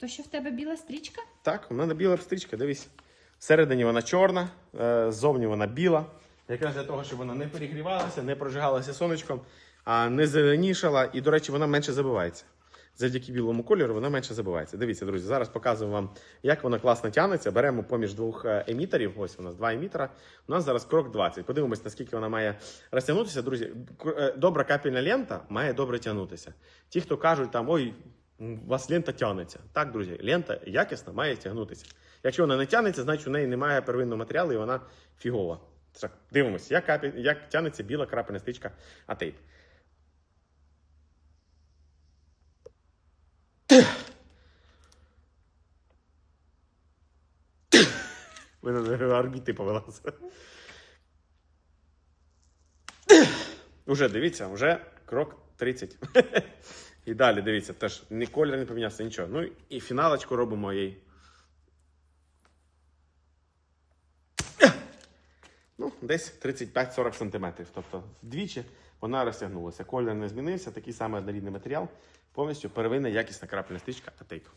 То що в тебе біла стрічка? Так, у мене біла стрічка, дивись. Всередині вона чорна, е, ззовні вона біла. Якраз для того, щоб вона не перегрівалася, не прожигалася сонечком, а не зеленішала. І, до речі, вона менше забивається. Завдяки білому кольору вона менше забивається. Дивіться, друзі, зараз показую вам, як вона класно тягнеться. Беремо поміж двох е, емітерів. Ось у нас два емітера. У нас зараз крок 20. Подивимось, наскільки вона має розтягнутися. Друзі, е, добра капельна лента має добре тягнутися. Ті, хто кажуть, там ой, у вас лента тягнеться. Так, друзі, лента якісна має тягнутися. Якщо вона не тягнеться, значить у неї немає первинного матеріалу і вона фігова. Так, дивимося, як, капі- як тягнеться біла крапельна стрічка Атейп. Ви на орбіти повелася. Уже дивіться, вже крок 30. І далі дивіться, теж ні колір не помінявся, нічого. Ну і фіналочку робимо їй. Ну, десь 35-40 см. Тобто вдвічі вона розтягнулася. Колір не змінився, такий самий однорідний матеріал. Повністю первинна якісна крапельна стрічка Атейко.